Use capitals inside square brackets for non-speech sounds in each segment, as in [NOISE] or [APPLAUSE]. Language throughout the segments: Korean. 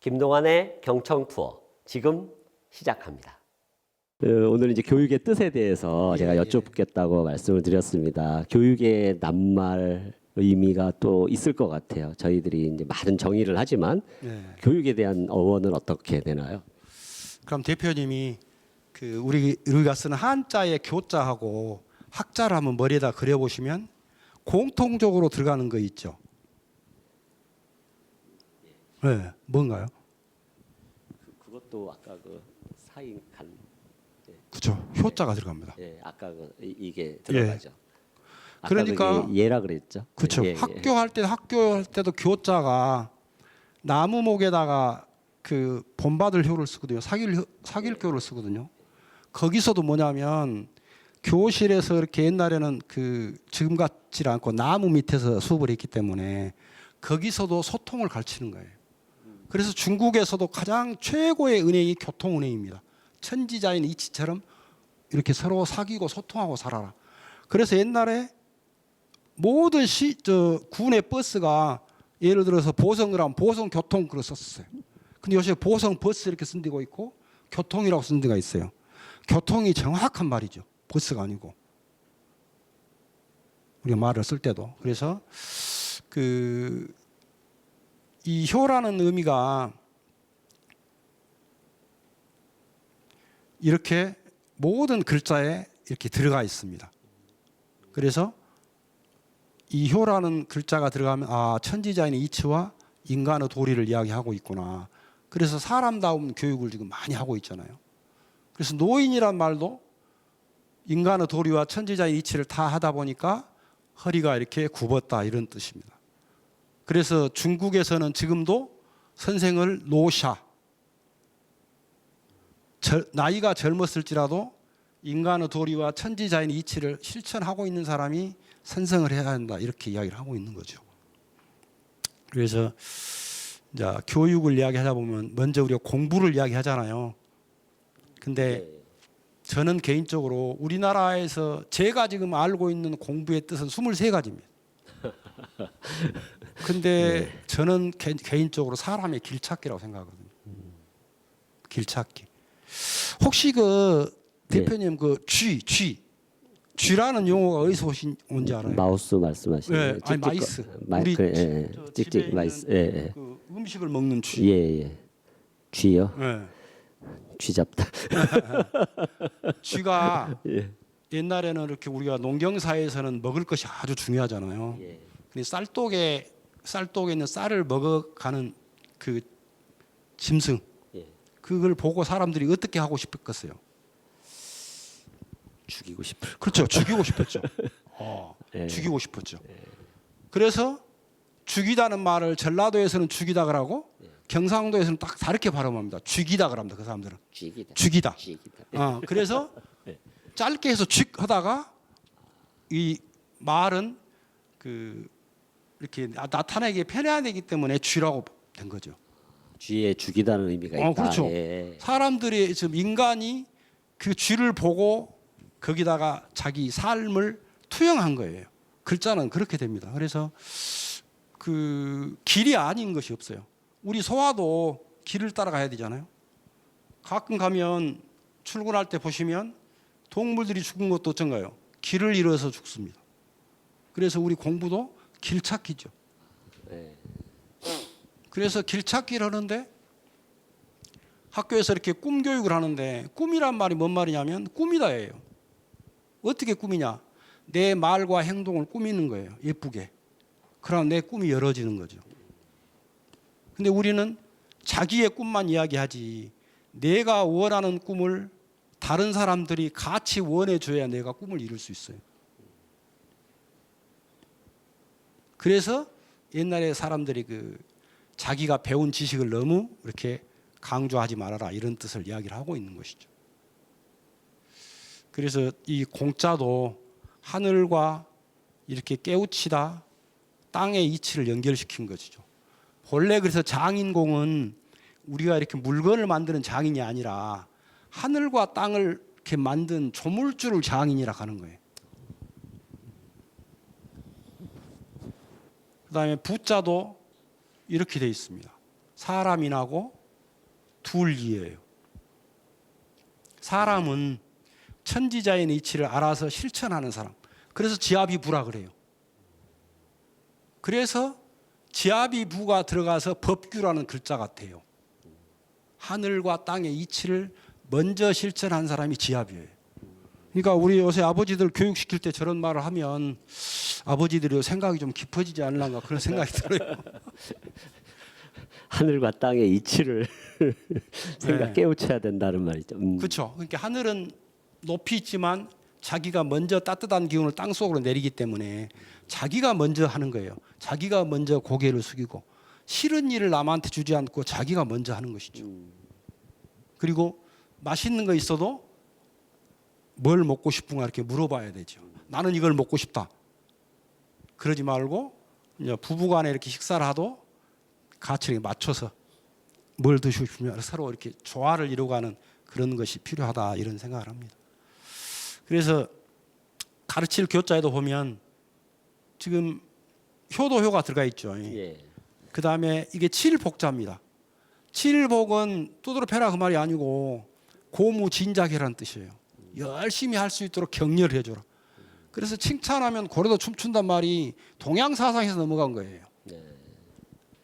김동완의 경청 투어 지금 시작합니다. 어, 오늘 이제 교육의 뜻에 대해서 제가 예. 여쭙겠다고 말씀을 드렸습니다. 교육의 낱말 의미가 또 있을 것 같아요. 저희들이 이제 많은 정의를 하지만 네. 교육에 대한 어원은 어떻게 되나요? 그럼 대표님이 그 우리 우리가 쓰는 한자의 교자하고 학자를 한번 머리에다 그려 보시면 공통적으로 들어가는 거 있죠. 네, 뭔가요? 그 것도 아까 그 사인 간, 그죠. 효자가 들어갑니다. 예, 아까 그 이- 이게 들어가죠. 아까 그러니까 그게 예라 그랬죠. 그렇죠. 예, 예. 학교 할 때 학교 할 때도 교자가 나무 목에다가 그 본받을 효를 쓰거든요. 사귈 효- 사귈 교를 쓰거든요. 거기서도 뭐냐면 교실에서 이렇게 옛날에는 그 지금 같지 않고 나무 밑에서 수업을 했기 때문에 거기서도 소통을 가르치는 거예요. 그래서 중국에서도 가장 최고의 은행이 교통은행입니다. 천지자인 이치처럼 이렇게 서로 사귀고 소통하고 살아라. 그래서 옛날에 모든 시, 저 군의 버스가 예를 들어서 보성을 하면 보성교통 그걸 썼어요. 근데 요새 보성 버스 이렇게 쓴 데가 있고 교통이라고 쓴 데가 있어요. 교통이 정확한 말이죠. 버스가 아니고. 우리가 말을 쓸 때도. 그래서 그 이 효라는 의미가 이렇게 모든 글자에 이렇게 들어가 있습니다. 그래서 이 효라는 글자가 들어가면 아 천지자인의 이치와 인간의 도리를 이야기하고 있구나. 그래서 사람다운 교육을 지금 많이 하고 있잖아요. 그래서 노인이란 말도 인간의 도리와 천지자의 이치를 다 하다 보니까 허리가 이렇게 굽었다 이런 뜻입니다. 그래서 중국에서는 지금도 선생을 노샤 절- 나이가 젊었을지라도 인간의 도리와 천지자인 이치를 실천하고 있는 사람이 선생을 해야 한다 이렇게 이야기를 하고 있는 거죠. 그래서 이제 교육을 이야기하다 보면 먼저 우리가 공부를 이야기하잖아요. 근데 예. 저는 개인적으로 우리나라에서 제가 지금 알고 있는 공부의 뜻은 23가지입니다. [LAUGHS] 근데 저는 개, 개인적으로 사람의 길찾기라고 생각하거든요. 길찾기. 혹시 그 네. 대표님 그 쥐, 쥐, 쥐라는 용어가 어디서 오신 온지 알아요? 마우스 말씀하시는 네? 아니, 마이스. 거- 마이, 우리 그, 예, 예. 찍찍 마이스. 예, 예. 그 음식을 먹는 쥐. 예, 예. 쥐요? 예. 쥐 잡다. [LAUGHS] 쥐가 예. 옛날에는 이렇게 우리가 농경사에서는 먹을 것이 아주 중요하잖아요. 예. 근데 쌀독에 쌀독에 있는 쌀을 먹어가는 그 짐승 예. 그걸 보고 사람들이 어떻게 하고 싶었겠어요? 죽이고 싶을. 그렇죠. 죽이고 싶었죠. [LAUGHS] 어, 예. 죽이고 싶었죠. 그래서 죽이다는 말을 전라도에서는 죽이다 그러고 경상도에서는 딱 다르게 발음합니다. 죽이다 그럽니다. 그 사람들은 쥐기다. 죽이다. 쥐기다. 어, 그래서 [LAUGHS] 예. 짧게 해서 쥐 하다가 이 말은 그 이렇게 나- 나타내기 편해야 되기 때문에 쥐라고 된 거죠. 쥐에 죽이다는 의미가 있다. 어, 그렇죠. 예. 사람들이 지금 인간이 그 쥐를 보고 거기다가 자기 삶을 투영한 거예요. 글자는 그렇게 됩니다. 그래서 그 길이 아닌 것이 없어요. 우리 소화도 길을 따라가야 되잖아요. 가끔 가면 출근할 때 보시면 동물들이 죽은 것도 어쩐가요? 길을 잃어서 죽습니다. 그래서 우리 공부도 길 찾기죠. 예. 그래서 길 찾기를 하는데 학교에서 이렇게 꿈 교육을 하는데 꿈이란 말이 뭔 말이냐면 꾸미다예요. 어떻게 꾸미냐? 내 말과 행동을 꾸미는 거예요. 예쁘게. 그럼 내 꿈이 열어지는 거죠. 근데 우리는 자기의 꿈만 이야기하지 내가 원하는 꿈을 다른 사람들이 같이 원해 줘야 내가 꿈을 이룰 수 있어요. 그래서 옛날에 사람들이 그 자기가 배운 지식을 너무 이렇게 강조하지 말아라 이런 뜻을 이야기를 하고 있는 것이죠. 그래서 이 공자도 하늘과 이렇게 깨우치다 땅의 이치를 연결시킨 것이죠. 본래 그래서 장인공은 우리가 이렇게 물건을 만드는 장인이 아니라 하늘과 땅을 이렇게 만든 조물주를 장인이라 하는 거예요. 그 다음에 부자도 이렇게 돼 있습니다. 사람이나고 둘이에요. 사람은 천지자연의 이치를 알아서 실천하는 사람. 그래서 지압이 부라 그래요. 그래서 지압이 부가 들어가서 법규라는 글자 같아요. 하늘과 땅의 이치를 먼저 실천한 사람이 지압이에요. 그러니까 우리 요새 아버지들 교육시킬 때 저런 말을 하면 아버지들이 생각이 좀 깊어지지 않을까 그런 생각이 들어요. [LAUGHS] 하늘과 땅의 이치를 [LAUGHS] 생각 네. 깨우쳐야 된다는 말이죠. 음. 그렇죠. 그러니까 하늘은 높이 있지만 자기가 먼저 따뜻한 기운을 땅 속으로 내리기 때문에 자기가 먼저 하는 거예요. 자기가 먼저 고개를 숙이고 싫은 일을 남한테 주지 않고 자기가 먼저 하는 것이죠. 그리고 맛있는 거 있어도 뭘 먹고 싶은가 이렇게 물어봐야 되죠. 나는 이걸 먹고 싶다. 그러지 말고 부부간에 이렇게 식사를 하도 이렇게 맞춰서 뭘 드시고 싶으면 서로 이렇게 조화를 이루어가는 그런 것이 필요하다 이런 생각을 합니다. 그래서 가르칠 교자에도 보면 지금 효도효가 들어가 있죠. 예. 그 다음에 이게 칠복자입니다. 칠복은 두드러 패라 그 말이 아니고 고무진작이라는 뜻이에요. 열심히 할 수 있도록 격려를 해줘라. 그래서 칭찬하면 고래도 춤춘단 말이 동양 사상에서 넘어간 거예요.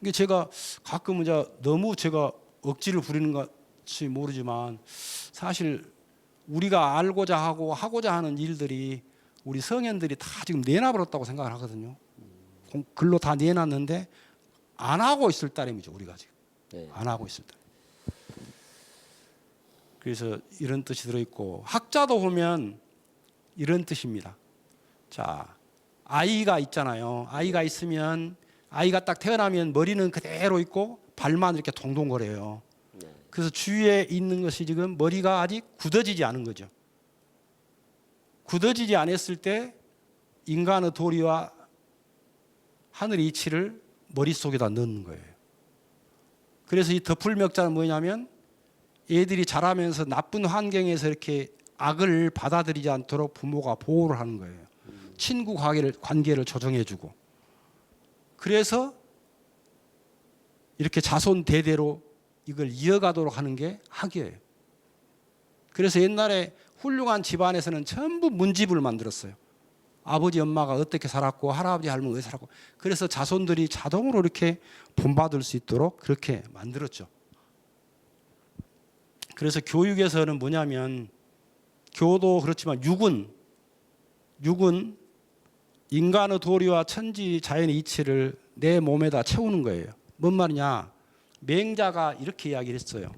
이게 제가 가끔 이제 너무 제가 억지를 부리는 것이 모르지만 사실 우리가 알고자 하고 하고자 하는 일들이 우리 성현들이 다 지금 내놔버렸다고 생각을 하거든요. 공- 글로 다 내놨는데 안 하고 있을 따름이죠 우리가 지금 네. 안 하고 있을 따름. 그래서 이런 뜻이 들어 있고 학자도 보면 이런 뜻입니다. 자 아이가 있잖아요. 아이가 있으면 아이가 딱 태어나면 머리는 그대로 있고 발만 이렇게 동동거려요. 그래서 주위에 있는 것이 지금 머리가 아직 굳어지지 않은 거죠. 굳어지지 않았을 때 인간의 도리와 하늘의 이치를 머릿속에다 넣는 거예요. 그래서 이 덮을 멱자는 뭐냐면 애들이 자라면서 나쁜 환경에서 이렇게 악을 받아들이지 않도록 부모가 보호를 하는 거예요. 친구 관계를, 관계를 조정해주고. 그래서 이렇게 자손 대대로 이걸 이어가도록 하는 게 학이에요. 그래서 옛날에 훌륭한 집안에서는 전부 문집을 만들었어요. 아버지 엄마가 어떻게 살았고 할아버지 할머니가 어떻게 살았고 그래서 자손들이 자동으로 이렇게 본받을 수 있도록 그렇게 만들었죠. 그래서 교육에서는 뭐냐면 교도 그렇지만 육은 육은 인간의 도리와 천지 자연의 이치를 내 몸에다 채우는 거예요. 뭔 말이냐? 맹자가 이렇게 이야기를 했어요.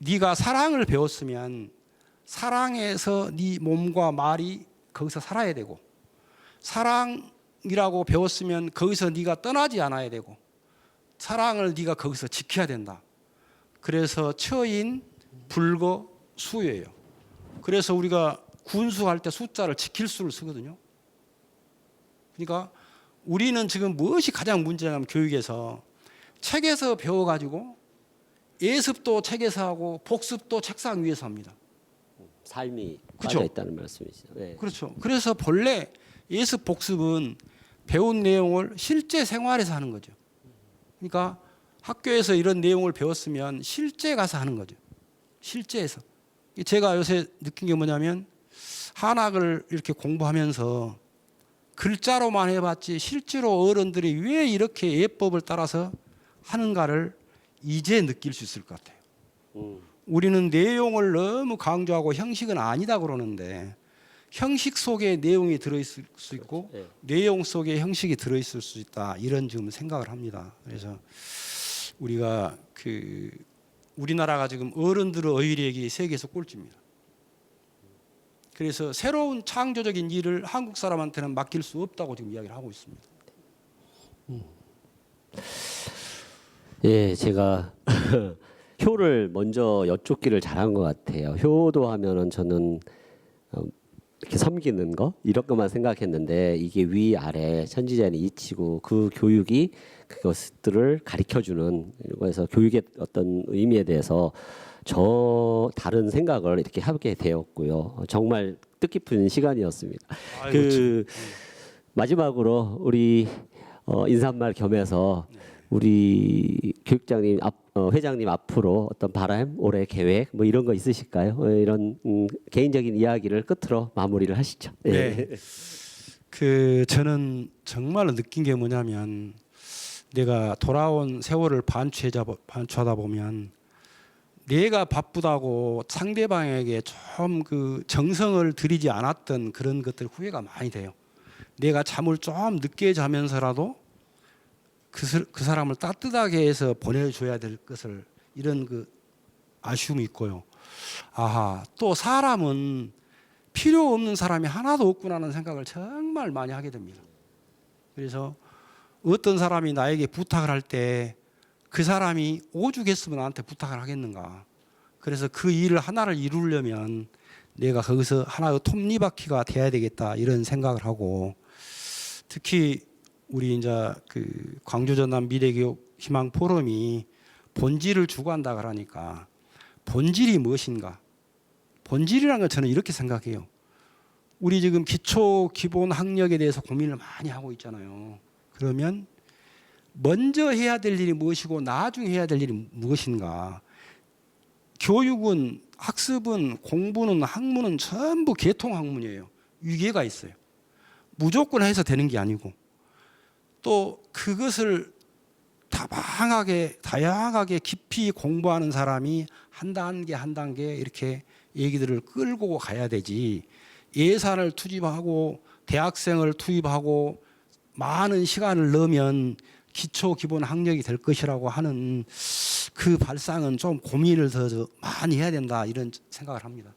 네가 사랑을 배웠으면 사랑에서 네 몸과 말이 거기서 살아야 되고 사랑이라고 배웠으면 거기서 네가 떠나지 않아야 되고 사랑을 네가 거기서 지켜야 된다. 그래서 처인 불거 수예요. 그래서 우리가 군수할 때 숫자를 지킬 수를 쓰거든요. 그러니까 우리는 지금 무엇이 가장 문제냐면 교육에서 책에서 배워가지고 예습도 책에서 하고 복습도 책상 위에서 합니다. 삶이? 빠져 있다는 말씀이시죠. 네. 그렇죠. 그래서 본래 예습 복습은 배운 내용을 실제 생활에서 하는 거죠. 그러니까 학교에서 이런 내용을 배웠으면 실제 가서 하는 거죠. 실제에서. 제가 요새 느낀 게 뭐냐면 한학을 이렇게 공부하면서 글자로만 해봤지 실제로 어른들이 왜 이렇게 예법을 따라서 하는가를 이제 느낄 수 있을 것 같아요. 음. 우리는 내용을 너무 강조하고 형식은 아니다 그러는데 형식 속에 내용이 들어있을 수 있고 네. 내용 속에 형식이 들어있을 수 있다 이런 지금 생각을 합니다. 그래서 우리가 그 우리나라가 지금 어른들의 어휘력이 세계에서 꼴찌입니다. 그래서 새로운 창조적인 일을 한국 사람한테는 맡길 수 없다고 지금 이야기를 하고 있습니다. 예, 제가 [LAUGHS] 효를 먼저 여쭙기를 잘한 것 같아요. 효도 하면은 저는 어, 이렇게 섬기는 거 이런 것만 생각했는데 이게 위 아래 천지자연이 이치고 그 교육이 그것들을 가르쳐 주는 그래서 교육의 어떤 의미에 대해서 저 다른 생각을 이렇게 하게 되었고요. 정말 뜻깊은 시간이었습니다. 그 마지막으로 우리 어, 인사말 겸해서 우리 교육장님 앞, 어, 회장님 앞으로 어떤 바람 올해 계획 뭐 이런 거 있으실까요? 어, 이런 음, 개인적인 이야기를 끝으로 마무리를 하시죠. 예. 네. 그 저는 정말로 느낀 게 뭐냐면 내가 돌아온 세월을 반추하다 반추하다 보면 내가 바쁘다고 상대방에게 좀 그 정성을 들이지 않았던 그런 것들 후회가 많이 돼요. 내가 잠을 좀 늦게 자면서라도 그, 사- 그 사람을 따뜻하게 해서 보내줘야 될 것을 이런 그 아쉬움이 있고요. 아하 또 사람은 필요 없는 사람이 하나도 없구나라는 생각을 정말 많이 하게 됩니다. 그래서 어떤 사람이 나에게 부탁을 할 때 그 사람이 오죽했으면 나한테 부탁을 하겠는가. 그래서 그 일을 하나를 이루려면 내가 거기서 하나의 톱니바퀴가 돼야 되겠다 이런 생각을 하고 특히 우리 이제 그 광주 전남 미래교육 희망 포럼이 본질을 추구한다 그러니까 본질이 무엇인가? 본질이라는 건 저는 이렇게 생각해요. 우리 지금 기초 기본 학력에 대해서 고민을 많이 하고 있잖아요. 그러면 먼저 해야 될 일이 무엇이고 나중에 해야 될 일이 무엇인가? 교육은 학습은 공부는 학문은 전부 계통 학문이에요. 위계가 있어요. 무조건 해서 되는 게 아니고 또 그것을 다방하게 다양하게 깊이 공부하는 사람이 한 단계 한 단계 이렇게 얘기들을 끌고 가야 되지 예산을 투입하고 대학생을 투입하고 많은 시간을 넣으면 기초 기본 학력이 될 것이라고 하는 그 발상은 좀 고민을 더 많이 해야 된다 이런 생각을 합니다.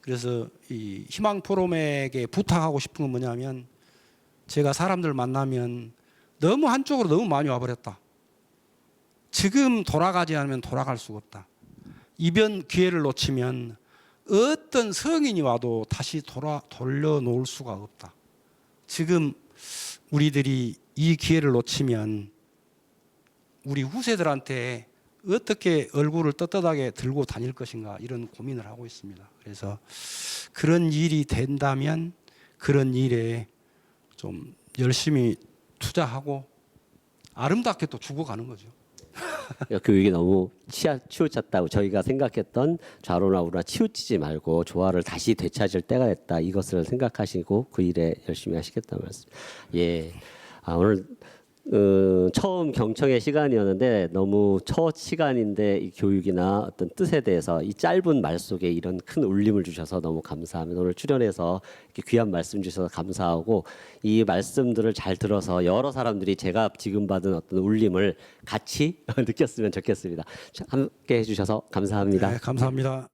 그래서 이 희망 포럼에게 부탁하고 싶은 건 뭐냐면 제가 사람들 만나면 너무 한쪽으로 너무 많이 와버렸다. 지금 돌아가지 않으면 돌아갈 수가 없다. 이변 기회를 놓치면 어떤 성인이 와도 다시 돌아 돌려놓을 수가 없다. 지금 우리들이 이 기회를 놓치면 우리 후세들한테 어떻게 얼굴을 떳떳하게 들고 다닐 것인가 이런 고민을 하고 있습니다. 그래서 그런 일이 된다면 그런 일에 좀 열심히 투자하고 아름답게 또 죽어가는 거죠. 교육이 너무 치아, 치우쳤다고 저희가 생각했던 좌로나 우로나 치우치지 말고 조화를 다시 되찾을 때가 됐다 이것을 생각하시고 그 일에 열심히 하시겠다는 말씀. 예, 아, 오늘 어, 처음 경청의 시간이었는데 너무 첫 시간인데 이 교육이나 어떤 뜻에 대해서 이 짧은 말 속에 이런 큰 울림을 주셔서 너무 감사합니다. 오늘 출연해서 이렇게 귀한 말씀 주셔서 감사하고 이 말씀들을 잘 들어서 여러 사람들이 제가 지금 받은 어떤 울림을 같이 [LAUGHS] 느꼈으면 좋겠습니다. 함께 해주셔서 감사합니다. 네, 감사합니다.